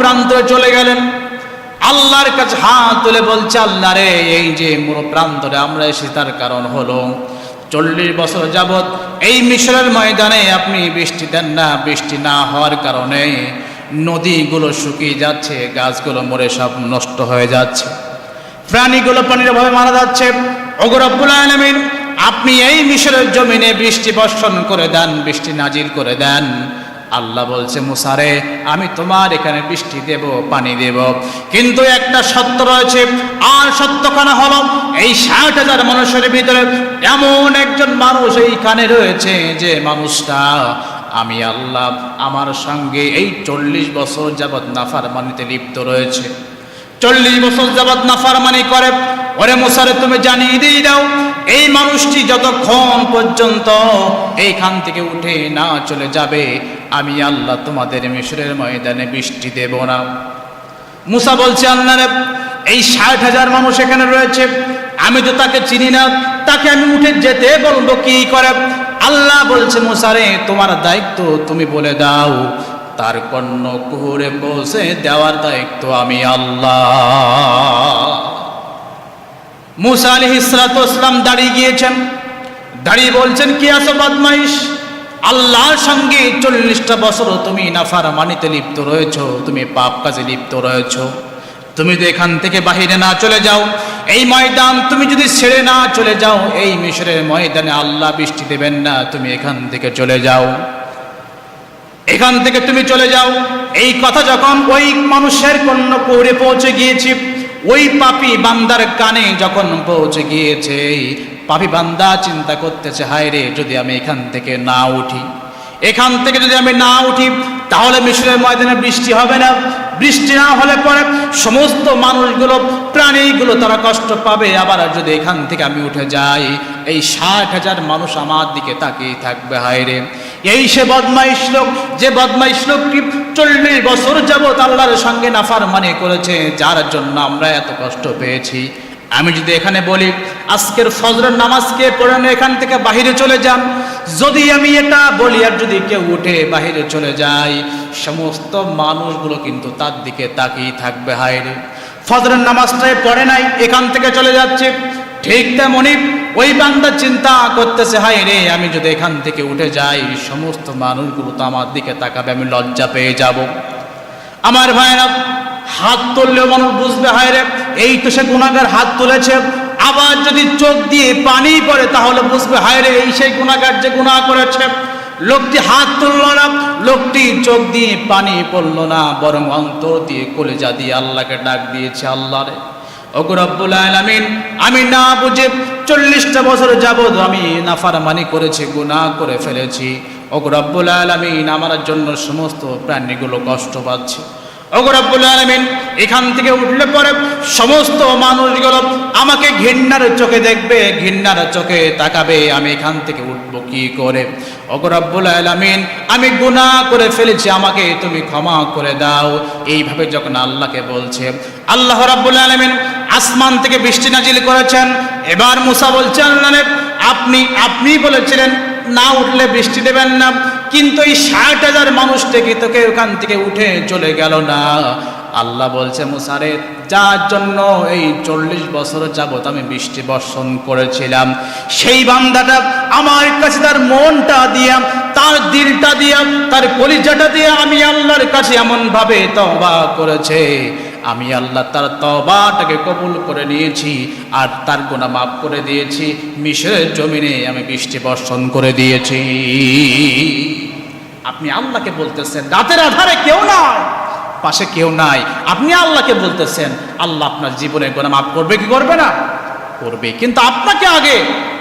প্রান্তরে চলে গেলেন। আল্লাহর কাছে হাত তুলে বলছে, আল্লাহ রে, এই যে মরু প্রান্তরে আমরা এসে তার কারণ হলো চল্লিশ বছর যাবৎ এই মিশরের ময়দানে আপনি বৃষ্টি দেন না, বৃষ্টি না হওয়ার কারণে নদীগুলো শুকিয়ে যাচ্ছে, গাছগুলো মরে সব নষ্ট হয়ে যাচ্ছে। প্রাণীগুলো পানির অভাবে মারা যাচ্ছে। অগরব্বুল আলমিন, আপনি এই মিশরের জমিনে বৃষ্টি বর্ষণ করে দেন, বৃষ্টি নাজিল করে দেন। আল্লাহ বলছে মুসারে আমি তোমার এখানে বৃষ্টি দেব, পানি দেব। কিন্তু একটা সত্য রয়েছে, আর সত্যখানা হলো, এই ষাট হাজার মানুষের ভিতরে এমন একজন মানুষ এইখানে রয়েছে যে মানুষটা, আমি আল্লাহ আমার সঙ্গে এই চল্লিশ বছর যাবৎ নাফার মানিতে লিপ্ত রয়েছে। চল্লিশ বছর যাবৎ নাফারমানি করে, ওরে মুসারে তুমি জানিয়ে দিয়ে দাও, এই মানুষটি যতক্ষণ পর্যন্ত এইখান থেকে উঠে না চলে যাবে আমি আল্লাহ তোমাদের মিশরের ময়দানে বৃষ্টি দেব না। মুসা বলছে, আল্লাহ এই ষাট হাজার মানুষ এখানে রয়েছে, আমি তো তাকে চিনি না, তাকে আমি উঠে যেতে বলব, কি করে? আল্লাহ বলছে মুসারে তোমার দায়িত্ব তুমি বলে দাও, তার কর্ণ কুহুরে পৌঁছে দেওয়ার দায়িত্ব আমি আল্লাহ। মুসা আলি ইসলাতাম দাঁড়িয়ে গিয়েছেন, দাঁড়িয়ে বলছেন, কি আছো বদমাইশ? আল্লাহর সঙ্গে চল্লিশটা বছর তুমি নাফার মানিতে লিপ্ত রয়েছ, তুমি পাপ কাজে লিপ্ত রয়েছ। তুমি যদি এখান থেকে বাহিরে না চলে যাও, এই ময়দান তুমি যদি ছেড়ে না চলে যাও, এই মিশরের ময়দানে আল্লাহ বৃষ্টি দেবেন না, তুমি এখান থেকে চলে যাও। এখান থেকে তুমি চলে যাও। এই কথা যখন ওই মানুষের কন্য পৌড়ে পৌঁছে গিয়েছি ওই পাপি বান্দার কানে যখন পৌঁছে গিয়েছে পাপি বান্দা চিন্তা করতেছে, হায় রে, যদি আমি এখান থেকে না উঠি, এখান থেকে যদি আমি না উঠি, তাহলে মিশরের ময়দানে বৃষ্টি হবে না। বৃষ্টি না হলে পরে সমস্ত মানুষগুলো, প্রাণীগুলো তারা কষ্ট পাবে। আবার যদি এখান থেকে আমি উঠে যাই, এই ষাট হাজার মানুষ আমার দিকে তাকিয়ে থাকবে, হায় রে এই সে বদমাইশ লোক, যে বদমাইশ লোকটি চল্লিশ বছর যাবৎ আল্লাহর সঙ্গে নাফার মানে করেছে, যার জন্য আমরা এত কষ্ট পেয়েছি। আমি যদি এখানে বলি, আজকের ফজরের নামাজকে পড়ে না এখান থেকে বাহিরে চলে যান। যদি আমি এটা বলি আর যদি কেউ উঠে বাহিরে চলে যায়, সমস্ত মানুষগুলো কিন্তু তার দিকে তাকিয়ে থাকবে হায়রে ফজরের নামাজটাই পড়ে নাই, এখান থেকে চলে যাচ্ছে। ঠিক তেমনই ওই বান্দা চিন্তা করতেছে, হায় রে, আমি যদি এখান থেকে উঠে যাই, সমস্ত মানুষগুলো তো আমার দিকে তাকাবে, আমি লজ্জা পেয়ে যাব। আমার ভাইরা হাত তুললেও মানুষ বুঝবে, হায় রে, এই তো সে গুণাগার হাত তুলেছে। আবার যদি চোখ দিয়ে পানি পড়ে, তাহলে বুঝবে, হায় রে, এই সেই গুণাগার যে গুণা করেছে। লোকটি হাত তুলল না, লোকটি চোখ দিয়ে পানি পড়ল না, বরং অন্তর দিয়ে কলেজা দিয়ে আল্লাহকে ডাক দিয়েছে, আল্লাহ রে ওগো রব্বুল আলামিন, আমি না বুঝে চল্লিশটা বছর যাবৎ আমি নাফারমানি করেছি, গুনাহ করে ফেলেছি। ওগো রব্বুল আলামিন, আমার জন্য সমস্ত প্রাণীগুলো কষ্ট পাচ্ছে। ওগো রব্বুল আলামিন, এখান থেকে উঠলে পরে সমস্ত মানুষগুলো আমাকে ঘৃণার চোখে দেখবে, ঘৃণার চোখে তাকাবে, আমি এখান থেকে উঠবো কি করে? ওগো রব্বুল আলামিন, আমি গুনাহ করে ফেলেছি, আমাকে তুমি ক্ষমা করে দাও। এইভাবে যখন আল্লাহকে বলছে, আল্লাহ রাব্বুল আলামিন আসমান থেকে বৃষ্টি নাজিল করেছেন। এবার মুসা বলছেন আপনি আপনি বলেছিলেন, না উঠলে বৃষ্টি দেবেন না। কিন্তু এই ষাট হাজার মানুষ থেকে তোকে ওখান থেকে উঠে চলে গেল না। আল্লাহ বলছে মুসারে যার জন্য এই চল্লিশ বছর যাবত আমি বৃষ্টি বর্ষণ করেছিলাম, সেই বান্দাটা আমার কাছে তার মনটা দিয়া, তার দিলটা দিয়া, তার কলিজাটা দিয়ে আমি আল্লাহর কাছে এমনভাবে তবা করেছে। আমি আল্লাহ তার তবাটাকে কবুল করে নিয়েছি, আর তার গোনা মাফ করে দিয়েছি, মিশরের জমিনে আমি বৃষ্টি বর্ষণ করে দিয়েছি। আপনি আল্লাহকে বলতেছেন, রাতের আধারে কেউ নাই, পাশে কেউ নাই। আপনি আল্লাহকে বলতেছেন, আল্লাহ আপনার জীবনে গোনা মাফ করবে কি করবে না? করবে। কিন্তু আপনাকে আগে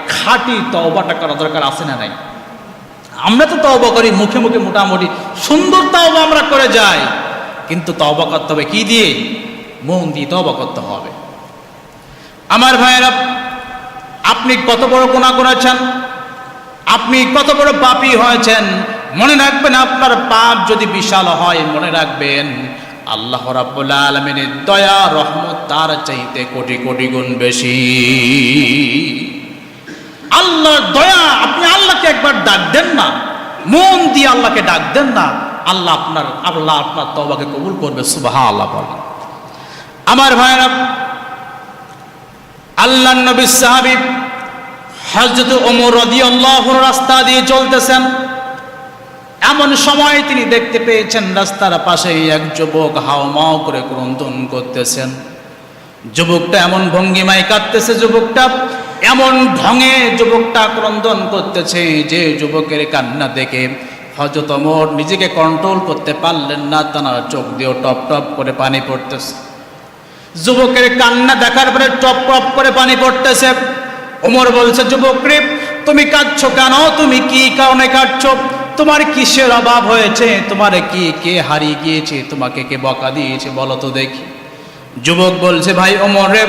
খাঁটি তওবাটা করা দরকার আছে না নাই? আমরা তো তওবা করি, মুখে মুখে মোটামুটি সুন্দর তওবা আমরা করে যাই। কিন্তু তওবা করতে হবে কি দিয়ে? মন দিয়ে তওবা করতে হবে। আমার ভাইয়েরা, আপনি কত বড় গুণা করেছেন? আপনি কত বড় পাপী হয়েছেন? মনে রাখবেন আপনার পাপ যদি বিশাল হয়, মনে রাখবেন আল্লাহ রাব্বুল আলামিনের দয়া, রহমত তার চাইতে কোটি কোটি গুণ বেশি। আল্লাহর দয়া, আপনি আল্লাহকে একবার ডাক দেন না। মন দিয়ে আল্লাহকে ডাক দেন না। আল্লাহ আপনার আল্লাহ আপনার তবাকে কবুল করবে সুবাহ আল্লাহ বলেন। আমার ভাইরা আল্লাহ নবী সাহাবি হজরত ওমর রাদিয়াল্লাহু রাস্তা দিয়ে চলতেছেন। এমন সময় তিনি দেখতে পেয়েছেন, রাস্তার পাশেই এক যুবক হাওমাও করে ক্রন্দন করতেছেন। যুবকটা এমন ভঙ্গিমায় কাঁদতেছে, যুবকটা এমন ঢঙে যুবকটা ক্রন্দন করতেছে, যে যুবকের কান্না দেখে হজরত ওমর নিজেকে কন্ট্রোল করতে পারলেন না তার চোখ দিয়ে টপ টপ করে পানি পড়তেছে। যুবকের কান্না দেখার পরে টপ টপ করে পানি পড়তেছে। ওমর বলছে, যুবক রে, তুমি কাঁদছো কেন? তুমি কি কারণে কাঁদছো? তোমার কিসের অভাব হয়েছে? তোমার কি কে হারিয়ে গিয়েছে? তোমাকে কে বকা দিয়েছে? বলো তো দেখি। যুবক বলছে, ভাই ওমর রে,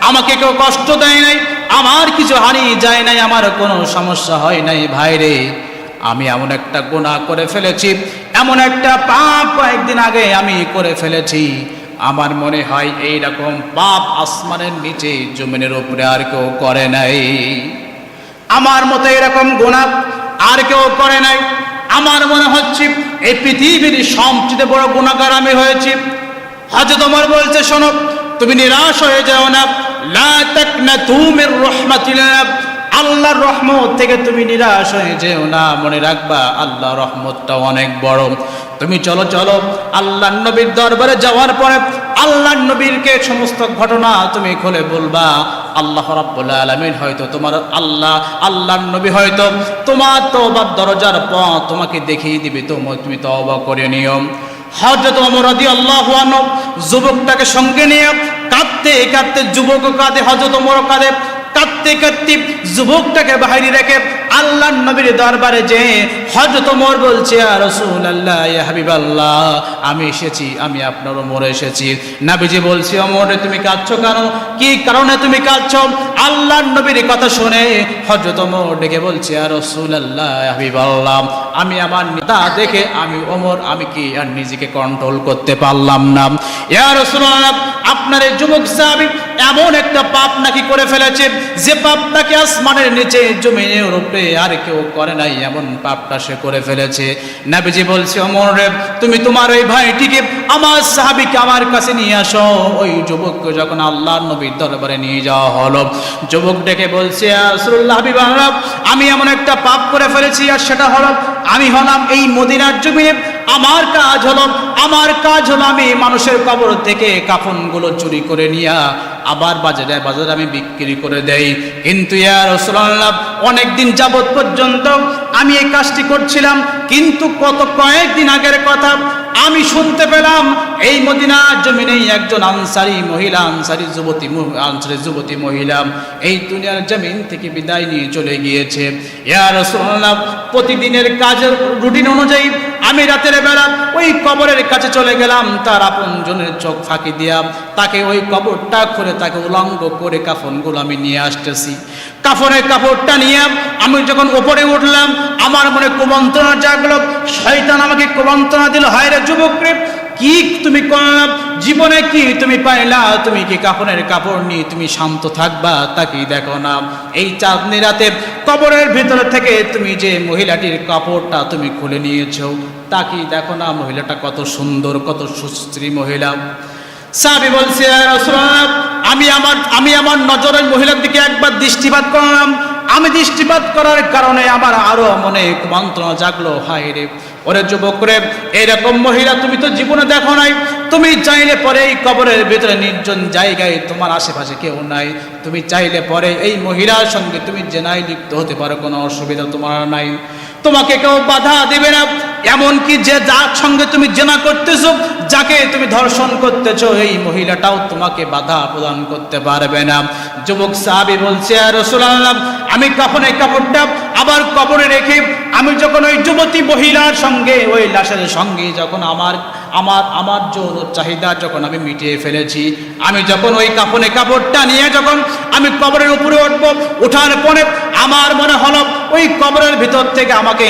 আমাকে কেউ কষ্ট দেয় নাই, আমার কিছু হারিয়ে যায় নাই, আমার কোনো সমস্যা হয় নাই, ভাই রে। আমি এমন একটা গুণা করে ফেলেছি, এমন একটা পাপ কয়েকদিন আগে আমি করে ফেলেছি। আমার মনে হয় এই রকম পাপ আসমানের নিচে, জমিনের উপরে আর কেউ করে নাই। আমার মতো এরকম গুণা আর কেউ করে নাই। আমার মনে হচ্ছে এই পৃথিবীর সবচেয়ে বড় গুণাকার আমি হয়েছি। হয়তো তোমার বলছে, শোনো, তুমি নিরাশ হয়ে যাও না। লা তাকনাতু মির রাহমাতিল্লাহ। আল্লাহর রহমত থেকে তুমি নিরাশ হয়ে যেও না। মনে রাখবা আল্লাহ রহমতটা অনেক বড়। তুমি চলো চলো। আল্লাহ নবীর দরবারে যাওয়ার পরে আল্লাহ নবীরকে সমস্ত ঘটনা তুমি খুলে বলবা। আল্লাহ রাব্বুল আলামিন হয়তো তোমার আল্লাহ, আল্লাহর নবী হয়তো তোমার তওবার দরজার পথ তোমাকে দেখিয়ে দিবে। তো তুমি তওবা করে নিও। হযরত ওমর রাদিয়াল্লাহু আনহু যুবকটাকে সঙ্গে নিয়ে কাঁদতে কাঁদতে যুবক কাঁদে, হযরত ওমর কাঁদে। কাঁদতে কাঁদতে যুবকটাকে বাইরে রেখে আল্লাহ নবীর দরবারে যে হজরত ওমর বলছে আর রসুল আল্লাহ আমি এসেছি, আমি আপনার ওমর এসেছি। নাবিজি বলছি, ওমর, তুমি কাঁদছো কেন? কি কারণে তুমি কাঁদছ? আল্লাহ নবীর কথা শুনে হজরত ওমর ডেকে বলছে আর রসুল আল্লাহ হাবিব আল্লাহ আমি আমার নেতা দেখে আমি ওমর, আমি কি আর নিজেকে কন্ট্রোল করতে পারলাম না? ইয়া রাসূলুল্লাহ, আপনার এই যুবক সাহাবী এমন একটা পাপ নাকি করে ফেলেছে? যে পাপটাকে আসমানের নিচে, জমিনের উপরে আর কেউ করে নাই, এমন পাপটা সে করে ফেলেছে। নাবিজি বলছে, অমর রে, তুমি তোমার ওই ভাইটিকে আমার সাহাবিকে আমার কাছে নিয়ে আসো। ওই যুবককে যখন আল্লাহ নবীর দরবারে নিয়ে যাওয়া হলো, যুবক ডেকে বলছে আসরুল্লাহ আমি এমন একটা পাপ করে ফেলেছি আর সেটা হলো, আমি হলাম এই মদিনার জমিনে আমার কাজ হলো, আমার কাজ হলো আমি মানুষের কবর থেকে কাফনগুলো চুরি করে নিয়ে আবার বাজারে বাজারে আমি বিক্রি করে দেই। কিন্তু ইয়া রাসূলুল্লাহ অনেক দিন যাবত পর্যন্ত আমি এই কাজটি করছিলাম, কিন্তু কত কয়েকদিন আগের কথা আমি শুনতে পেলাম, এই মদিনা জমিনেই একজন আনসারি মহিলা, আনসারি যুবতী আনসারি যুবতী মহিলা এই দুনিয়ার জমিন থেকে বিদায় নিয়ে চলে গিয়েছে। ইয়া রাসূলুল্লাহ, প্রতিদিনের কাজের রুটিন অনুযায়ী আমি রাতের বেলা ওই কবরের কাছে চলে গেলাম, তার আপন জনের চোখ ফাঁকি দিয়া তাকে ওই কবরটা খুলে তাকে উলঙ্গ করে কাফনগুলো আমি নিয়ে আসতেছি। কাফনের কাপড়টা নিয়ে আমি যখন ওপরে উঠলাম, আমার মনে কুমন্ত্রণা জাগলো, শয়তান আমাকে কুমন্ত্রণা দিল হায় রে যুবক কি তুমি জীবনে কি তুমি পাইলা? তুমি কি কাপড়ের কাপড় নিয়ে তুমি শান্ত থাকবা? তাকে দেখো না? এই চাঁদনি রাতে কবরের ভিতর থেকে তুমি যে মহিলাটির কাপড়টা তুমি খুলে নিয়েছো তাকে দেখো না? মহিলাটা কত সুন্দর, কত সুশ্রী মহিলা। সাবি বলছে আমি আমার আমি আমার নজরের মহিলার দিকে একবার দৃষ্টিপাত করলাম। আমি দৃষ্টিপাত করার কারণে আমার আরও মনে মন্ত্রণা জাগলো, হায় রে। ওরে যুবক রে, এরকম মহিলা তুমি তো জীবনে দেখো নাই। তুমি চাইলে পরে এই কবরের ভিতরে নির্জন জায়গায় তোমার আশেপাশে কেউ নাই। তুমি চাইলে পরে এই মহিলার সঙ্গে তুমি জেনায় লিপ্ত হতে পারো, কোনো অসুবিধা তোমার নাই। তোমাকে কেউ বাধা দেবে না, এমনকি যে যার সঙ্গে তুমি জেনা করতেছো, যাকে তুমি ধর্ষণ করতেছো, এই মহিলাটাও তোমাকে বাধা প্রদান করতে পারবে না। যুবক সাহাবি বলছে রসুল্লাহ আমি কাফনের কাপড়টা আবার কবরে রেখে, আমি যখন ওই যুবতী মহিলার সঙ্গে, ওই লাশের সঙ্গে যখন আমার আমার আমার জোর চাহিদা যখন আমি মিটিয়ে ফেলেছি, আমি যখন ওই কাপনে কাপড়টা নিয়ে যখন আমি কবরের উপরে উঠব ওঠার পরে আমার মনে হলো, ওই কবরের ভিতর থেকে আমাকে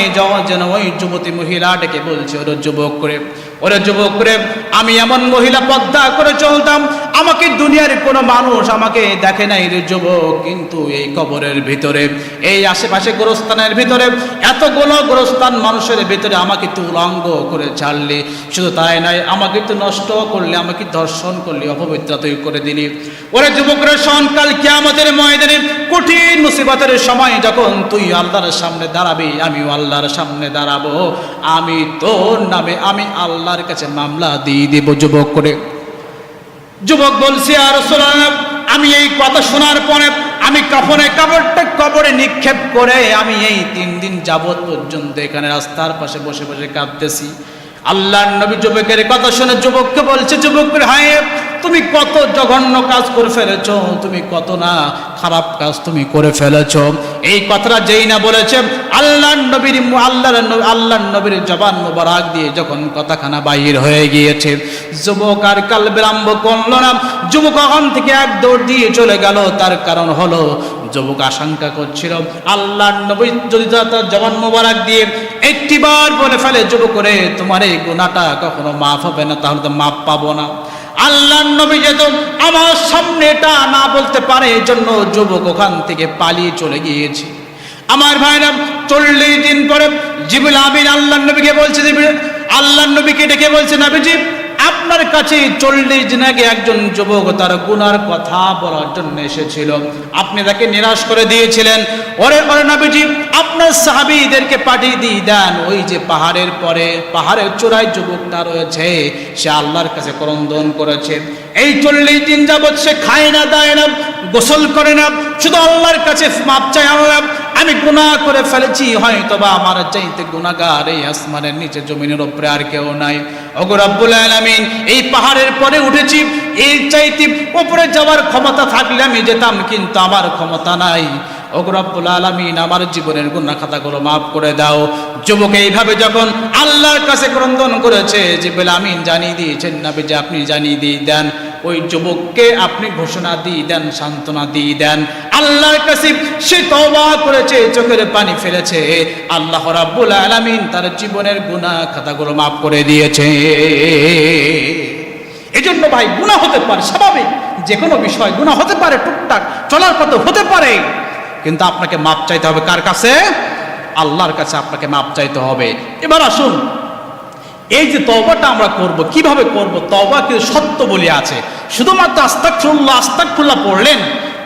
যেন ওই যুবতী মহিলা ডেকে বলছে, ওর যুবক করে ওরে যুবক করে আমি এমন মহিলা পদ্মা করে চলতাম, আমাকে দুনিয়ার কোনো মানুষ আমাকে দেখে নাই রে যুবক। কিন্তু এই কবরের ভিতরে, এই আশেপাশে গোরস্থানের ভিতরে এতগুলো গোরস্থান মানুষের ভিতরে আমাকে তুই উলঙ্গ করে ছাড়লি। শুধু তাই নয় আমাকে তো নষ্ট করলে, আমাকে দর্শন করলি অপবিত্র তুই করে দিলি। ওরে যুবকরা সনকাল আমাদের ময়দানে কঠিন মুসিবতের সময় যখন তুই আল্লাহর সামনে দাঁড়াবি, আমিও আল্লাহর সামনে দাঁড়াবো। আমি তোর নামে, আমি আল্লাহর কাছে মামলা দিয়ে দেব যুবক করে। যুবক বলছি, আর আমি এই কথা শোনার পরে আমি কাফনে কাপড়টা কবরে নিক্ষেপ করে আমি এই তিন দিন যাবত পর্যন্ত এখানে রাস্তার পাশে বসে বসে কাঁদতেছি। আল্লাহর নবী যুবকের কথা শুনে যুবককে বলছে যুবকের হায় তুমি কত জঘন্য কাজ করে ফেলেছ, তুমি কত না খারাপ কাজ তুমি করে ফেলেছ। এই কথাটা যেই না বলেছে আল্লাহর নবীর আল্লাহর নবী আল্লাহর নবীর জবান মোবারক দিয়ে যখন কথাখানা বাহির হয়ে গিয়েছে, যুবক আর কাল বিলম্ব করল না। যুবক ওখান থেকে এক দৌড় দিয়ে চলে গেল, তার কারণ হলো যুবক আশঙ্কা করছিল আল্লাহর নবী যদি তার জবান মোবারক দিয়ে একটিবার বলে ফেলে, যুবক করে তোমার এই গুণাটা কখনো মাফ হবে না, তাহলে তো মাপ পাবো না। আল্লাহ নবী যেত আমার সামনে এটা না বলতে পারে, এই জন্য যুবক ওখান থেকে পালিয়ে চলে গিয়েছে। আমার ভাইরা, চল্লিশ দিন পরে জিবুল আমিন আল্লাহ নবীকে বলছে আল্লাহ নবীকে ডেকে বলছে, নাবিজি আপনার কাছে চল্লিশ দিন আগে একজন যুবক তার গুনার কথা বলার জন্য এসেছিল। আপনি তাকে নিরাশ করে দিয়েছিলেন। ওরে ওরে নাবিজি, আপনার সাহাবিদেরকে পাঠিয়ে দিয়ে দেন। ওই যে পাহাড়ের পরে, পাহাড়ের চূড়ায় যুবকটা রয়েছে, সে আল্লাহর কাছে করন্দন করেছে। এই চল্লিশ দিন যাবৎ সে খায় না, দায় না, গোসল করে না, শুধু আল্লাহর কাছে মাপ চায়, আল্লাহ, আমি গুণা করে ফেলেছি হয়তো বা আমার চাইতে গুণাগার এই আসমানের নিচে জমিনের উপরে আর কেউ নাই। অগরাব্বুল আলামিন, এই পাহাড়ের পরে উঠেছি এই চাইতে ওপরে যাওয়ার ক্ষমতা থাকলে আমি যেতাম, কিন্তু আমার ক্ষমতা নাই। অগরাব্বুল আলামিন, আমার জীবনের গুণা খাতাগুলো মাফ করে দাও। যুবক এইভাবে যখন আল্লাহর কাছে ক্রন্দন করেছে যে বলে আমিন জানিয়ে দিয়েছেন যে আপনি জানিয়ে দিয়ে দেন। ওই যুবককে আপনি ঘোষণা দিয়ে দেন, সান্ত্বনা দিয়ে দেন। আল্লাহর কাছে সে তওবা করেছে, চোখের পানি ফেলেছে। আল্লাহ রাব্বুল আলামিন তার জীবনের গুনাহ খাতাগুলো মাফ করে দিয়েছে। এজন্য ভাই, গুনাহ হতে পারে, স্বাভাবিক। যে কোনো বিষয় গুনাহ হতে পারে, টুকটাক চলার পথে হতে পারে। কিন্তু আপনাকে মাপ চাইতে হবে কার কাছে? আল্লাহর কাছে আপনাকে মাপ চাইতে হবে। এবার আসুন এই যে তবাটা আমরা করব, কীভাবে করব তবা কিন্তু সত্য বলে আছে? শুধুমাত্র আস্তাকফুল্লাহ আস্তাকফুল্লাহ পড়লেন,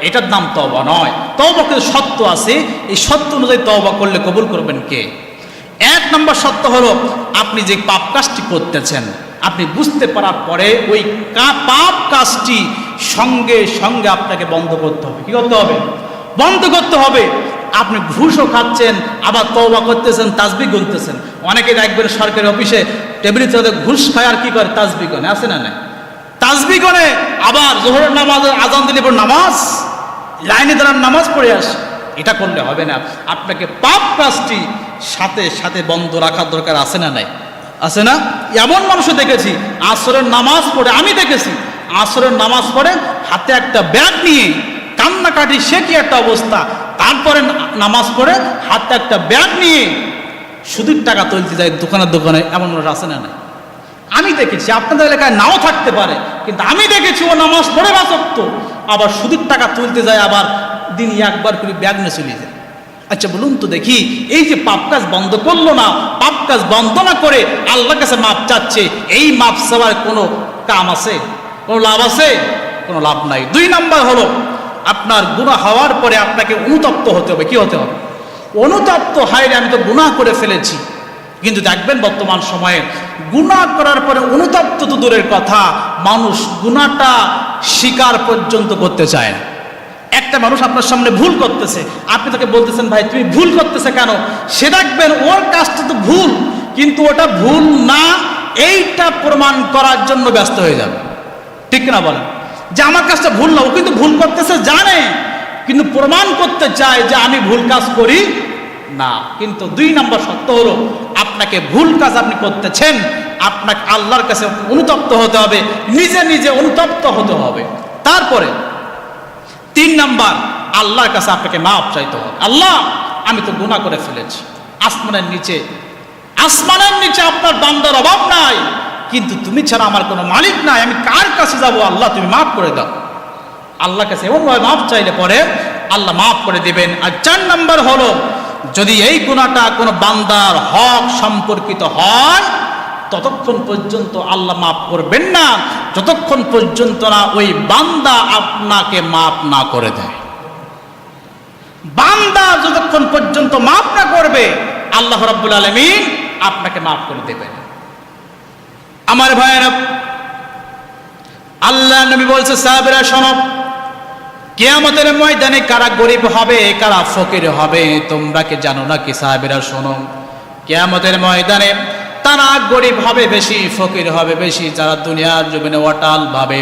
এটার নাম তবা নয়। তবা কিন্তু সত্য আছে? এই সত্য অনুযায়ী তবা করলে কবুল করবেন কে? এক নম্বর সত্য হলো, আপনি যে পাপ কাজটি করতেছেন, আপনি বুঝতে পারার পরে ওই পাপ কাজটি সঙ্গে সঙ্গে আপনাকে বন্ধ করতে হবে। কি করতে হবে? বন্ধ করতে হবে। আপনি ঘুষও খাচ্ছেন, আবার তওবা করতেছেন তাসবি গুনতেছেন। অনেকে দেখবেন সরকারি অফিসে টেবিলে চলে ঘুষ খায় আর কি করে? তাসবি গনে আছে না নাই? তাসবি গনে আবার জোহরের নামাজ আজান দিলে পর নামাজ, লাইনে দাঁড়ান, নামাজ পড়ে আসে। এটা করলে হবে না। আপনাকে পাপ কাজটি সাথে সাথে বন্ধ রাখার দরকার আছে না নাই? আছে না? এমন মানুষও দেখেছি, আসরের নামাজ পড়ে, আমি দেখেছি, আসরের নামাজ পড়ে হাতে একটা ব্যাগ নিয়ে কান্নাকাটি, সে কি একটা অবস্থা? তারপরে নামাজ পড়ে হাতে একটা ব্যাগ নিয়ে সুদীর টাকা তুলতে যায় দোকানের দোকানে, এমন মানুষ না নাই? আমি দেখেছি, আপনাদের এলাকায় নাও থাকতে পারে, কিন্তু আমি দেখেছি ও নামাজ পড়ে বাসক্ত আবার সুদীর টাকা তুলতে যায়, আবার দিন একবার করে ব্যাগ নিয়ে চলে যায়। আচ্ছা বলুন তো দেখি, এই যে পাপ কাজ বন্ধ করল না, পাপ কাজ বন্ধ না করে আল্লাহর কাছে মাপ চাচ্ছে, এই মাপ চাওয়ার কোনো কাম আছে? কোনো লাভ আছে? কোনো লাভ নাই। দুই নাম্বার হলো, আপনার গুণা হওয়ার পরে আপনাকে অনুতপ্ত হতে হবে, কি হতে হবে? অনুতপ্ত হয় আমি তো গুনাহ করে ফেলেছি। কিন্তু দেখবেন বর্তমান সময়ে গুনাহ করার পরে অনুতপ্ত তো দূরের কথা, মানুষ গুনাহটা স্বীকার পর্যন্ত করতে চায় না। একটা মানুষ আপনার সামনে ভুল করতেছে, আপনি তাকে বলতেছেন, ভাই, তুমি ভুল করতেছে কেন? সে দেখবেন ওর কাজটা তো ভুল, কিন্তু ওটা ভুল না, এইটা প্রমাণ করার জন্য ব্যস্ত হয়ে যাবে। ঠিক না বলেন? যে আমার কাজটা ভুল না, ও কিন্তু ভুল করতেছে, জানে। কিন্তু প্রমাণ করতে চায় যে আমি ভুল কাজ করি না। কিন্তু দুই নম্বর সত্য হলো, আপনাকে ভুল কাজ আপনি করতেছেন, আপনাকে আল্লাহর কাছে অনুতপ্ত হতে হবে, নিজে নিজে অনুতপ্ত হতে হবে। তারপরে, তিন নাম্বার, আল্লাহর কাছে আপনাকে মাপ চাইতে হবে। আল্লাহ, আমি তো গুনাহ করে ফেলেছি। আসমানের নিচে আসমানের নিচে আপনার বান্দার অভাব নাই। কিন্তু তুমি ছাড়া আমার কোনো মালিক নাই। আমি কার কাছে যাব? আল্লাহ, তুমি মাফ করে দাও। আল্লাহ কাছে এমনভাবে মাফ চাইলে পরে, আল্লাহ মাফ করে দিবেন। আর চার নাম্বার হলো যদি এই গুণাটা কোনো বান্দার হক সম্পর্কিত হয়, ততক্ষণ পর্যন্ত আল্লাহ মাফ করবেন না, যতক্ষণ পর্যন্ত না ওই বান্দা আপনাকে মাফ না করে দেয়। বান্দা যতক্ষণ পর্যন্ত মাফ না করবে, আল্লাহ রাব্বুল আলমিন আপনাকে মাফ করে দেবেন। আমার ভাইয়েরা, আল্লাহ নবী বলছে, সাহাবেরা, শোনো কেয়ামতের ময়দানে কারা গরিব হবে, কারা ফকির হবে, তোমরা কি জানো না কি সাহাবেরা, শোনো। কেয়ামতের ময়দানে তারা গরিব হবে, বেশি ফকির হবে, বেশি যারা দুনিয়ার জমিনে অটাল ভাবে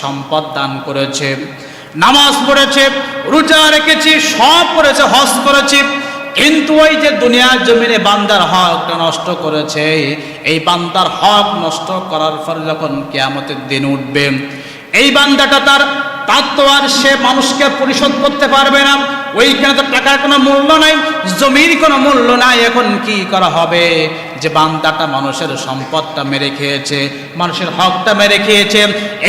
সম্পদ দান করেছে, নামাজ পড়েছে, রোজা রেখেছি, সব করেছে, হজ করেছি, কিন্তু ওই যে দুনিয়ার জমিনে বান্দার হকটা নষ্ট করেছে, এই বান্দার হক নষ্ট করার পর যখন কেয়ামতের দিন উঠবে, এই বান্দাটা তার তার তো আর সে মানুষকে পরিশোধ করতে পারবে না। ওইখানে তো টাকার কোনো মূল্য নাই, জমির কোনো মূল্য নাই। এখন কি করা হবে? যে বান্দাটা মানুষের সম্পদটা মেরে খেয়েছে, মানুষের হকটা মেরে খেয়েছে,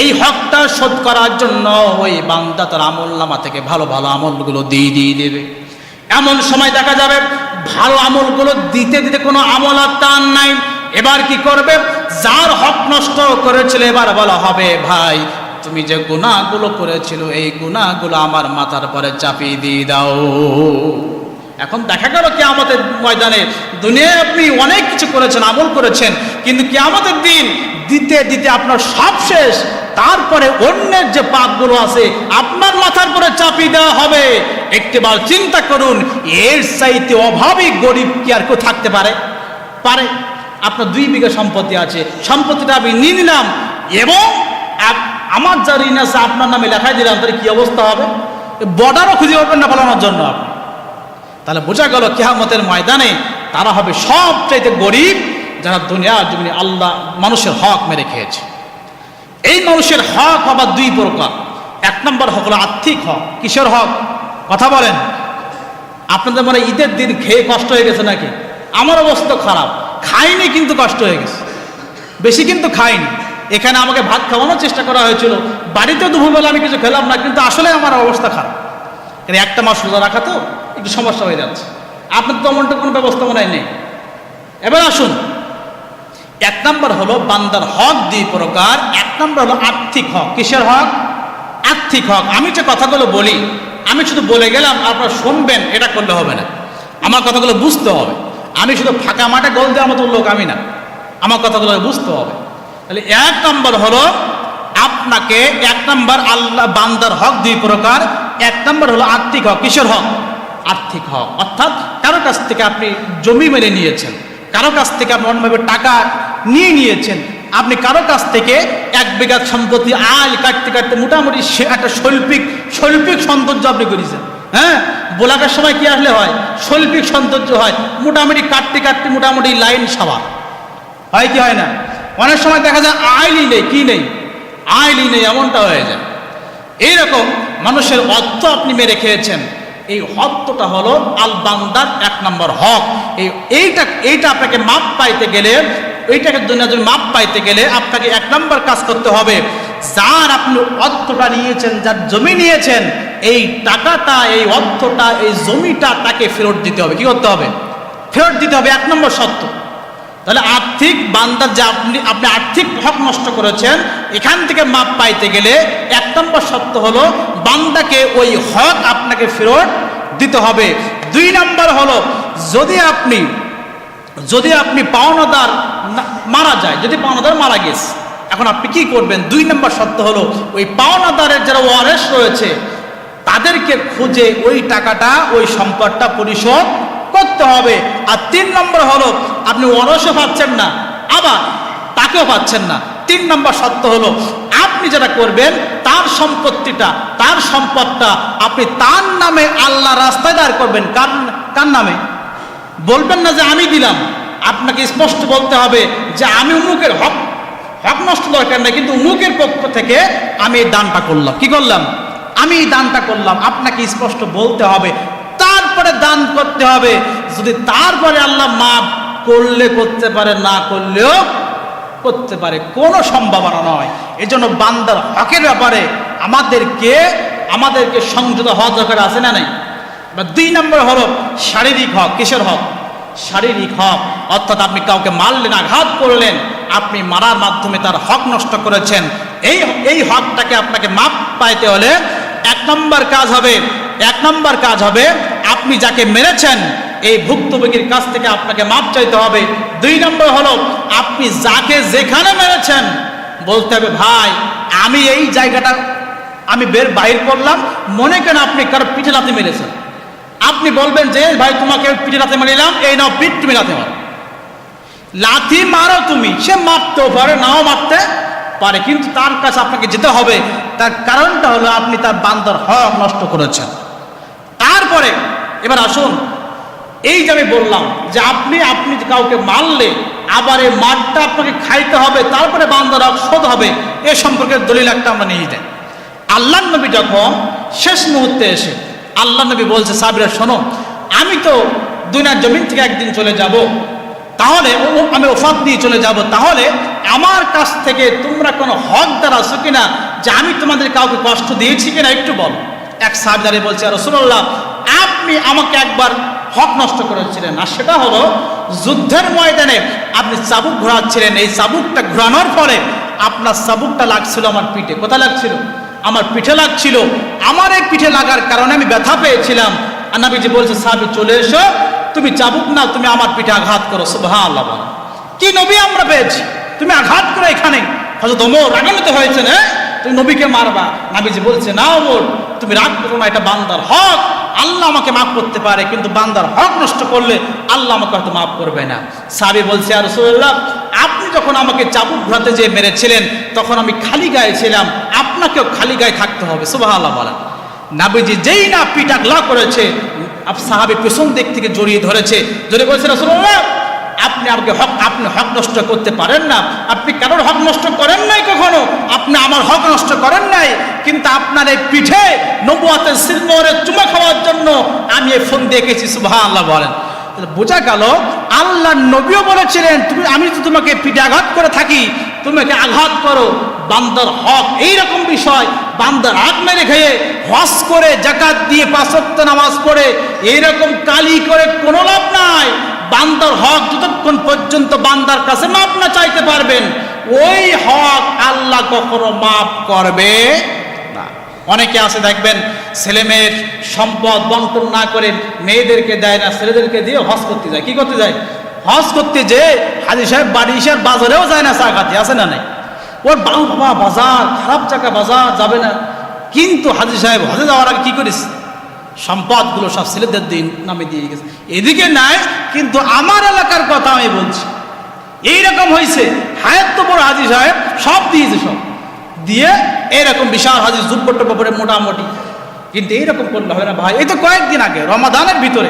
এই হকটা শোধ করার জন্য ওই বান্দা তার আমল নামা থেকে ভালো ভালো আমলগুলো দিয়ে দিয়ে দেবে। এমন সময় দেখা যাবে, ভালো আমলগুলো দিতে দিতে কোনো আমল আর টান নাই। এবার কি করবে? যার হক নষ্ট করেছিল, এবার বলা হবে, ভাই তুমি যে গুণাগুলো করেছিল, এই গুণাগুলো আমার মাথার পরে চাপিয়ে দিয়ে দাও। এখন দেখা গেল কি আমাদের ময়দানে দুনিয়ায় আপনি অনেক কিছু করেছেন, আমল করেছেন, কিন্তু কি আমাদের দিন দিতে দিতে আপনার সব শেষ। তারপরে অন্যের যে পাপগুলো আছে, আপনার মাথার পরে চাপিয়ে দেওয়া হবে। একটিবার চিন্তা করুন, এর চাইতে অভাবী গরিব কি আর কেউ থাকতে পারে? পারে। আপনার দুই বিঘা সম্পত্তি আছে। সম্পত্তিটা আমি নিয়ে নিলাম এবং আমার যা ঋণ আছে, আপনার নামে লেখাই দিলাম তাহলে কি অবস্থা হবে? বর্ডারও খুঁজে পাবেন না পালানোর জন্য আপনি। তাহলে বোঝা গেল কেহামতের ময়দানে তারা হবে সবচাইতে গরিব, যারা দুনিয়ার জমিনে আল্লাহ মানুষের হক মেরে খেয়েছে। এই মানুষের হক হবার দুই প্রকার। এক নম্বর হক হলো আর্থিক হক। কিসের হক? কথা বলেন। আপনাদের মনে ঈদের দিন খেয়ে কষ্ট হয়ে গেছে নাকি? আমার অবস্থা খারাপ। খাইনি কিন্তু কষ্ট হয়ে গেছে। বেশি কিন্তু খাইনি। এখানে আমাকে ভাত খাওয়ানোর চেষ্টা করা হয়েছিল। বাড়িতে দুপুরবেলা আমি কিছু খেলাম না, কিন্তু আসলে আমার অবস্থা খারাপ। কারণ একটা মাস রোজা রাখা তো, একটু সমস্যা হয়ে যাচ্ছে। আপনার তো এমনটা কোনো ব্যবস্থাপনায় নেই। এবার আসুন। এক নম্বর হলো বান্দার হক দুই প্রকার। এক নম্বর হলো আর্থিক হক। কিসের হক? আর্থিক হক। আমি যে কথাগুলো বলি, আমি শুধু বলে গেলাম, আপনারা শুনবেন, এটা করলে হবে না। আমার কথাগুলো বুঝতে হবে। আমি শুধু ফাঁকা মাঠে গোল দেওয়ার মতো লোক আমি না। আমার কথাগুলো বুঝতে হবে। তাহলে এক নম্বর হলো আপনাকে এক নম্বর আল্লাহ বান্দার হক দুই প্রকার। এক নম্বর হলো আর্থিক হক, কিসের হক? আর্থিক হক। অর্থাৎ কারও কাছ থেকে আপনি জমি মেরে নিয়েছেন, কারও কাছ থেকে আপনি অন্যভাবে টাকা নিয়ে নিয়েছেন, আপনি কারও কাছ থেকে এক বিঘা সম্পত্তি আয় কাটতে কাটতে মোটামুটি সে একটা শৈল্পিক শৈল্পিক সৌন্দর্য আপনি করেছেন হ্যাঁ? বোলাকের সময় কি আসলে হয়? শৈল্পিক সৌন্দর্য হয়। মোটামুটি কাটতে কাটতে মোটামুটি লাইন সাবা হয় কি হয় না? অনেক সময় দেখা যায় আইলি নেই, কি নেই? আইলি নেই, এমনটা হয়ে যায়। এইরকম মানুষের অর্থ আপনি মেরে খেয়েছেন। এই হকটা হলো আল বান্দার এক নম্বর হক। এই এইটা এইটা আপনাকে মাপ পাইতে গেলে, এইটাকে দুনিয়া যদি মাপ পাইতে গেলে আপনাকে এক নম্বর কাজ করতে হবে। যার আপনি অর্থটা নিয়েছেন, যার জমি নিয়েছেন, এই টাকাটা, এই অর্থটা, এই জমিটা তাকে ফেরত দিতে হবে। কি করতে হবে? ফেরত দিতে হবে এক নম্বর সত্য তাহলে আর্থিক বান্দার যে আপনি আপনি আর্থিক হক নষ্ট করেছেন, এখান থেকে মাপ পাইতে গেলে এক নম্বর সত্য হলো বান্দাকে ওই হক আপনাকে ফেরত দিতে হবে। দুই নম্বর হলো যদি আপনি যদি আপনি পাওনাদার মারা যায়, যদি পাওনাদার মারা গেছে, এখন আপনি কি করবেন? দুই নম্বর সত্য হলো ওই পাওনাদারের যারা ওয়ারেস রয়েছে, তাদেরকে খুঁজে ওই টাকাটা, ওই সম্পদটা পরিশোধ করতে হবে। আর তিন নম্বর হলো, আপনি ওয়ারসও পাচ্ছেন না, আবার তাকেও পাচ্ছেন না। তিন নম্বর সত্য হলো, আপনি যেটা করবেন, তার সম্পত্তিটা, তার সম্পদটা আপনি তার নামে আল্লাহ রাস্তায় দাঁড় করবেন। কার কার নামে? বলবেন না যে আমি দিলাম। আপনাকে স্পষ্ট বলতে হবে যে আমি উমুকের হক হক নষ্ট দরকার নেই, কিন্তু উমুকের পক্ষ থেকে আমি এই দানটা করলাম। কি করলাম? আমি এই দানটা করলাম। আপনাকে স্পষ্ট বলতে হবে তারপরে দান করতে হবে। যদি তারপরে আল্লাহ মাফ করলে করতে পারে, না করলেও করতে পারে, কোনো সম্ভাবনা নয়। এজন্য বান্দার হকের ব্যাপারে আমাদেরকে আমাদেরকে সংযত হওয়া দরকার আছে না নাই? দুই নম্বর হলো শারীরিক হক। কিসের হক? শারীরিক হক। অর্থাৎ আপনি কাউকে মারলেন, আঘাত করলেন, আপনি মারার মাধ্যমে তার হক নষ্ট করেছেন। এই এই হকটাকে আপনাকে মাপ পাইতে হলে এক নম্বর কাজ হবে, এক নম্বর কাজ হবে আপনি যাকে মেরেছেন, এই ভুক্তভোগীর কাছ থেকে আপনাকে মাপ চাইতে হবে। দুই নম্বর হলো, আপনি যাকে যেখানে মেরেছেন, বলতে হবে, ভাই, আমি এই জায়গাটা আমি বের বাইর করলাম। মনে কেন আপনি কারও পিঠে লাথি মেরেছেন। আপনি বলবেন যে ভাই, তোমাকে পিঠে লাথি মারিলাম, এই নাও পিঠ তুমি লাথি মারো। লাথি মারো তুমি, সে মারতেও পারে, নাও মারতে পারে, কিন্তু তার কাছে আপনাকে যেতে হবে। তার কারণটা হলো, আপনি তার বান্দর হক নষ্ট করেছেন। তারপরে এবার আসুন। এই যে আমি বললাম যে আপনি আপনি কাউকে মারলে, আবার এই মারটা আপনাকে খাইতে হবে, তারপরে বান্দর শোধ হবে, এ সম্পর্কে দলিল একটা আমরা নিয়ে যাই। আল্লাহ নবী যখন শেষ মুহূর্তে এসে আল্লাহ নবী বলছে সাবিরা শোনো, আমি তো দুনিয়ার জমিন থেকে একদিন চলে যাব, তাহলে আমি ওফাত দিয়ে চলে যাব, তাহলে আমার কাছ থেকে তোমরা কোনো হক দ্বারা আছো কিনা, যে আমি তোমাদের কাউকে কষ্ট দিয়েছি কিনা, একটু বল। এক সাহাবিদারে বলছে রসুল্লাহ আপনি আমাকে একবার হক নষ্ট করেছিলেন। আর সেটা হলো, যুদ্ধের ময়দানে আপনি চাবুক ঘোরাচ্ছিলেন। এই চাবুকটা ঘোরানোর ফলে আপনার চাবুকটা লাগছিল আমার পিঠে। কোথায় লাগছিল? আমার পিঠে লাগছিল। আমার এই পিঠে লাগার কারণে আমি ব্যথা পেয়েছিলাম। আর নাবিজি বলছে, সাহাবি, চলে এসো। তুমি চাবুক না তুমি আমার পিঠে আঘাত করো। সুবাহ আল্লাহ কি নবী আমরা পেয়েছি? তুমি আঘাত করো এখানে। হয়তো ওমর রাগান্বিত হয়েছে না তুমি নবীকে মারবা। নাবিজি বলছে না ওমর তুমি রাগ করো না, এটা বান্দার হক। আল্লাহ আমাকে মাফ করতে পারে, কিন্তু বান্দার হক নষ্ট করলে আল্লাহ আমাকে হয়তো মাফ করবে না। সাবি বলছে আর রসুল্লাহ আপনি যখন আমাকে চাবুক ঘোরাতে যে মেরেছিলেন, তখন আমি খালি গায়ে ছিলাম, আপনাকেও খালি গায়ে থাকতে হবে সুবাহ আল্লাহ বলেন। নাবিজি যেই না পিটাকলা করেছে সাহাবি পেছন দিক থেকে জড়িয়ে ধরেছে। জড়িয়ে বলছে রসুল্লাহ আপনি আমাকে হক, আপনি হক নষ্ট করতে পারেন না। আপনি কারোর হক নষ্ট করেন নাই কখনো? আপনি আমার হক নষ্ট করেন নাই। কিন্তু আপনার এই পিঠে নবুয়াতের সিলমোহরে চুমা খাওয়ার জন্য আমি এই ফোন দিয়ে গেছি সুবাহ আল্লাহ বলেন বোঝা গেল আল্লাহ নবীও বলেছিলেন, তুমি, আমি তো তোমাকে পিঠে আঘাত করে থাকি, তোমাকে আঘাত করো। বান্দার হক এই রকম বিষয়। বান্দার হাত মেরে খেয়ে হস করে জাকাত দিয়ে পাঁচত্ব নামাজ পড়ে, এইরকম কালি করে কোনো লাভ নাই। বান্দার হক যতক্ষণ পর্যন্ত বান্দার কাছে মাপ না চাইতে পারবেন, ওই হক আল্লাহ কখনো মাফ করবে না। অনেকে আছে, দেখবেন ছেলে মেয়ের সম্পদ বন্টন না করে মেয়েদেরকে দেয় না, ছেলেদেরকে দিয়ে হজ করতে যায়। কি করতে যায়? হজ করতে যে হাজি সাহেব বাড়ি আর বাজারেও যায় না চা খাতে আছে না নাই? ওর বাবা বাজার, খারাপ জায়গা বাজার, যাবে না। কিন্তু হাজি সাহেব হজে যাওয়ার আগে কি করিস? সম্পদগুলো সব ছেলেদের দিন নামে দিয়ে গেছে। এদিকে নাই, কিন্তু আমার এলাকার কথা আমি বলছি। এইরকম হয়েছে হায়াত তো বড় হাজি সাহেব সব দিয়েছে সব। দিয়ে এরকম বিশাল হাজি জুব্বট পরে মোটামুটি। কিন্তু এইরকম করলে হবে না ভাই। এই তো কয়েকদিন আগে, রমাদানের ভিতরে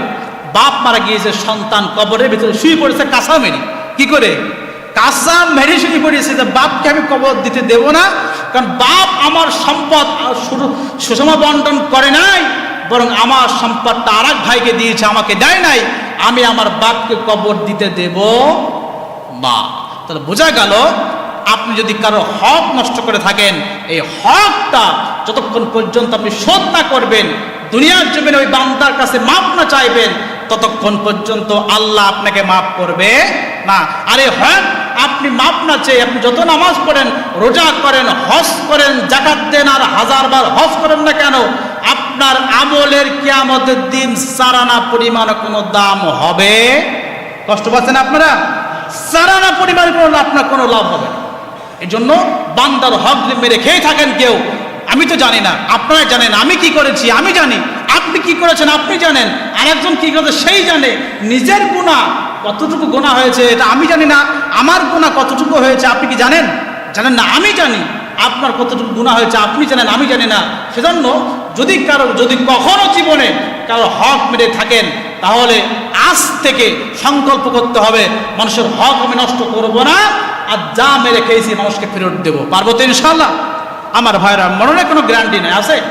বাপ মারা গিয়েছে, সন্তান কবরের ভিতরে শুয়ে পড়েছে কাঁচা মেরি কি করে? কাঁচা মেরে শুয়ে পড়েছে যে বাপকে আমি কবর দিতে দেব না। কারণ বাপ আমার সম্পদ সুষম বন্টন করে নাই। বরং আমার সম্পদটা আর এক ভাইকে দিয়েছে, আমাকে দেয় নাই, আমি আমার বাপকে কবর দিতে দেব না। তাহলে বোঝা গেল, আপনি যদি কারও হক নষ্ট করে থাকেন, এই হকটা যতক্ষণ পর্যন্ত আপনি শোধ না করবেন, দুনিয়ার জমিনে ওই বান্দার কাছে মাপ না চাইবেন, ততক্ষণ পর্যন্ত আল্লাহ আপনাকে মাফ করবে না। আরে হক আপনি মাপ না চেয়ে আপনি যত নামাজ পড়েন, রোজা করেন, হজ করেন জাকাত দেন আর হাজারবার হজ করেন না কেন আপনার আমলের কিয়ামতের দিন সারানা পরিমাণ কোনো দাম হবে? কষ্ট পাচ্ছেন আপনারা? সারানা পরিমাণ কোনো আপনার কোনো লাভ হবে এই জন্য বান্দার হক মেরে খেয়ে থাকেন কেউ। আমি তো জানি না, আপনারা জানেন, আমি কি করেছি, আমি জানি। আপনি কি করেছেন, আপনি জানেন। আরেকজন কি করেছে, সেই জানে। নিজের গুণা কতটুকু গোনা হয়েছে, এটা আমি জানি না। আমার গুণা কতটুকু হয়েছে, আপনি কি জানেন? জানেন না, আমি জানি। আপনার কতটুকু গুণা হয়েছে, আপনি জানেন, আমি জানি না। সেজন্য যদি কারও, যদি কখনো জীবনে কারও হক মেরে থাকেন, তাহলে আজ থেকে সংকল্প করতে হবে, মানুষের হক আমি নষ্ট করব না, আর যা মেরে খেয়েছি মানুষকে ফেরত দেবো। পারব তো ইনশাল্লাহ আমার ভাইরা, মরণে কোনো গ্যারান্টি নেই, আছে?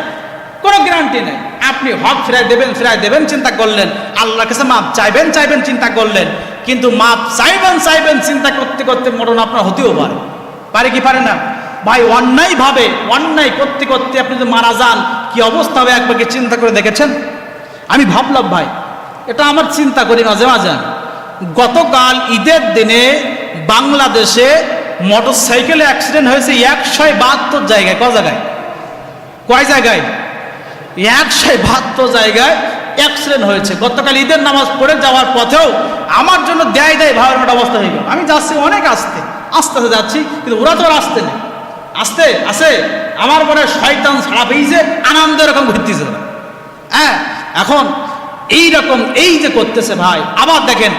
কোনো গ্যারান্টি নেই। আপনি হক ফিরাই দেবেন ফিরাই দেবেন, চিন্তা করলেন। আল্লাহর কাছে মাপ চাইবেন চাইবেন, চিন্তা করলেন। কিন্তু মাপ চাইবেন চাইবেন, চিন্তা করতে করতে মরণ আপনার হতেও পারে। পারে কি পারে না? ভাই, অন্যায়ভাবে, অন্যায় করতে করতে আপনি যদি মারা যান কি অবস্থা হবে একবার কি চিন্তা করে দেখেছেন? আমি ভাবলাম, ভাই, এটা আমার চিন্তা করি মাঝে মাঝে গতকাল ঈদের দিনে বাংলাদেশে মোটর সাইকেলে অ্যাক্সিডেন্ট হয়েছে একশো বাহাত্তর জায়গায়। ক জায়গায়? কয় জায়গায়? একশো বাহাত্তর জায়গায় অ্যাক্সিডেন্ট হয়েছে। গতকাল ঈদের নামাজ পড়ে যাওয়ার পথেও আমার জন্য দেয় দেয় ভাবের মতো অবস্থা হয়ে গেল। আমি যাচ্ছি অনেক আসতে, আস্তে আস্তে যাচ্ছি, কিন্তু ওরা তো আর আসতে নেই। আসতে আসে আমার মনে শয়তান ছাড়া পেয়েছে আনন্দ এরকম ঘুরতেছে। হ্যাঁ এখন এই রকম এই যে করতেছে ভাই, আবার দেখেন,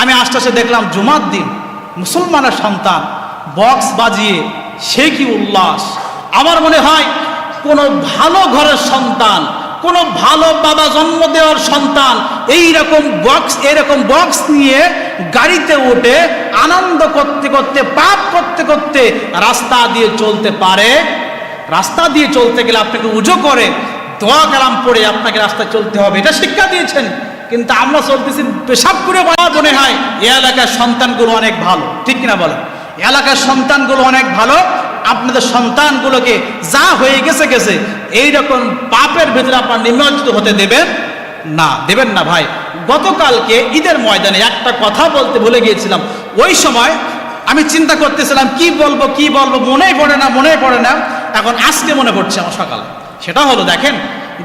আমি আস্তে আস্তে দেখলাম জুমার দিন, মুসলমানের সন্তান বক্স বাজিয়ে, সে কি উল্লাস। আমার মনে হয় কোনো ভালো ঘরের সন্তান কোনো ভালো বাবা জন্ম দেওয়ার সন্তান এই রকম বক্স এরকম বক্স নিয়ে গাড়িতে উঠে আনন্দ করতে করতে, পাপ করতে করতে রাস্তা দিয়ে চলতে পারে। রাস্তা দিয়ে চলতে গেলে আপনাকে উজো করে দোয়া কালাম পড়ে আপনাকে রাস্তায় চলতে হবে। এটা শিক্ষা দিয়েছেন, কিন্তু আমরা চলতেছি পেশাব করে বলা মনে হয় এ এলাকার সন্তানগুলো অনেক ভালো। ঠিক কিনা বলেন? এলাকার সন্তানগুলো অনেক ভালো আপনাদের সন্তানগুলোকে যা হয়ে গেছে গেছে এই রকম পাপের ভিতরে আপনার নিমজ্জিত হতে দেবেন না দেবেন না ভাই। গতকালকে ঈদের ময়দানে একটা কথা বলতে ভুলে গিয়েছিলাম। ওই সময় আমি চিন্তা করতেছিলাম, কি বলব কি বলব, মনেই পড়ে না, মনেই পড়ে না। এখন আজকে মনে পড়ছে আমার সকাল। সেটা হলো, দেখেন,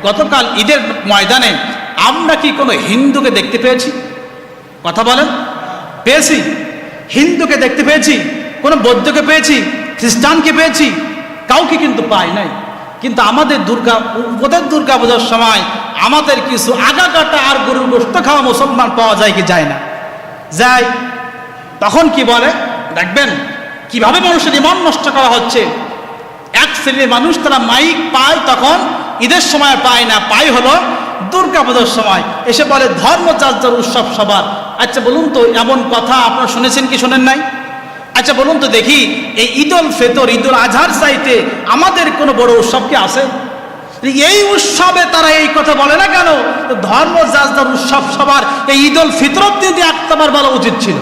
গতকাল ঈদের ময়দানে আমরা কি কোনো হিন্দুকে দেখতে পেয়েছি? কথা বলেন। পেয়েছি। হিন্দুকে দেখতে পেয়েছি? কোনো বৌদ্ধকে পেয়েছি? খ্রিস্টানকে পেয়েছি, কাউকে কিন্তু পাই নাই। কিন্তু আমাদের দুর্গা, ওদের দুর্গা পূজার সময় আমাদের কিছু আগা কাটা আর গরুর গোস্ত খাওয়া মুসলমান পাওয়া যায় কি যায় না। যায়। তখন কি বলে? দেখবেন কীভাবে মানুষের ইমান নষ্ট করা হচ্ছে। এক শ্রেণির মানুষ তারা মাইক পায় তখন, ঈদের সময় পায় না, পায় হলো দুর্গা পুজোর সময়। এসে বলে ধর্ম যার যার উৎসব সবার। আচ্ছা বলুন তো, এমন কথা আপনারা শুনেছেন কি শোনেন নাই? আচ্ছা বলুন তো দেখি, এই ঈদুল ফেতর, ঈদুল আজহার চাইতে আমাদের কোনো বড় উৎসব কি আছে? এই উৎসবে তারা এই কথা বলে না কেন? ধর্ম যার উৎসব সবার, এই ঈদুল ফিতরত দিন একটাবার বলা উচিত ছিল।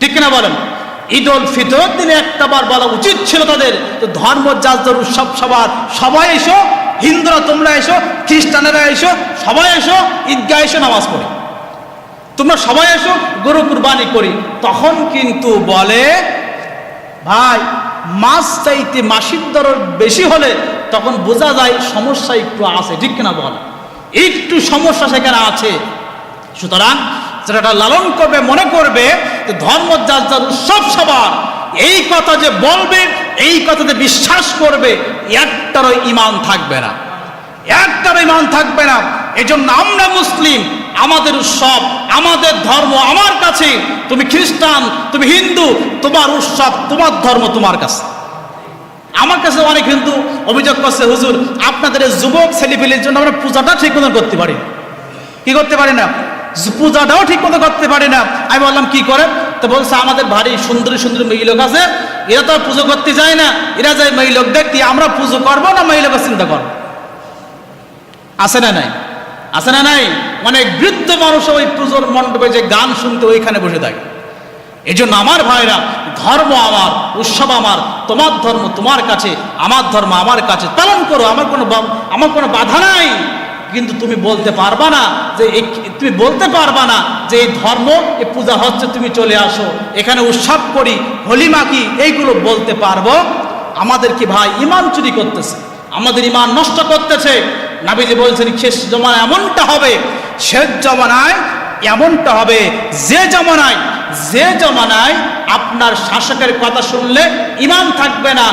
ঠিক কিনা বলেন? ঈদ উল ফিতরের দিনে একটাবার বলা উচিত ছিল তাদের তো ধর্ম যার উৎসব সবার, সবাই এসো, হিন্দুরা তোমরা এসো, খ্রিস্টানেরা এসো, সবাই এসো, ঈদগাহ এসো নামাজ পড়ে। তোমরা সবাই এসো গরু কুরবানি করি। তখন কিন্তু বলে, ভাই, মাছ চাইতে মাসিক দর বেশি হলে তখন বোঝা যায় সমস্যা একটু আছে। ঠিক কিনা বল? একটু সমস্যা সেখানে আছে। সুতরাং যেটা লালন করবে, মনে করবে যে ধর্ম যার যার উৎসব সবার, এই কথা যে বলবে, এই কথাতে বিশ্বাস করবে, একটারও ইমান থাকবে না। একটারও ইমান থাকবে না। এজন্য আমরা মুসলিম আমাদের উৎসব, আমাদের ধর্ম আমার কাছে। তুমি খ্রিস্টান, তুমি হিন্দু, তোমার উৎসব, তোমার ধর্ম তোমার কাছে। আমার কাছে অনেক হিন্দু অভিযোগ করছে, হুজুর, আপনাদের যুবক ছেলেপিলির জন্য আমরা পূজাটা ঠিক মতো করতে পারি কি করতে পারি না? পূজাটাও ঠিক মতো করতে পারি না। আমি বললাম, কি করে? তো বলছে, আমাদের ভারী সুন্দরী সুন্দরী মেয়ে লোক আছে। এরা তো পুজো করতে যায় না। এরা যায় মেয়ে লোক দেখতে। আমরা পুজো করব না মেয়ে লোকের চিন্তা করব। আছে না নাই? আছে না নাই? অনেক বৃদ্ধ মানুষ ওই পুজোর মণ্ডপে যে গান শুনতে ওইখানে বসে থাকে। এই জন্য আমার ভাইরা, ধর্ম আমার, উৎসব আমার, তোমার ধর্ম তোমার কাছে, আমার ধর্ম আমার কাছে, পালন করো, আমার কোনো আমার কোনো বাধা নাই। কিন্তু তুমি বলতে পারবা না যে তুমি বলতে পারবা না যে এই ধর্ম, এই পূজা হচ্ছে, তুমি চলে আসো, এখানে উৎসব করি হোলি মাখি এইগুলো বলতে পারব? আমাদের কি ভাই ইমান চুরি করতেছে? আমাদের ইমান নষ্ট করতেছে? নাবিজি বলছেন, শেষ জমানা এমনটা হবে, শেষ জমানায় এমনটা হবে, যে জমানায় যে জমানায় আপনার শাসকের কথা শুনলে ইমান থাকবে না।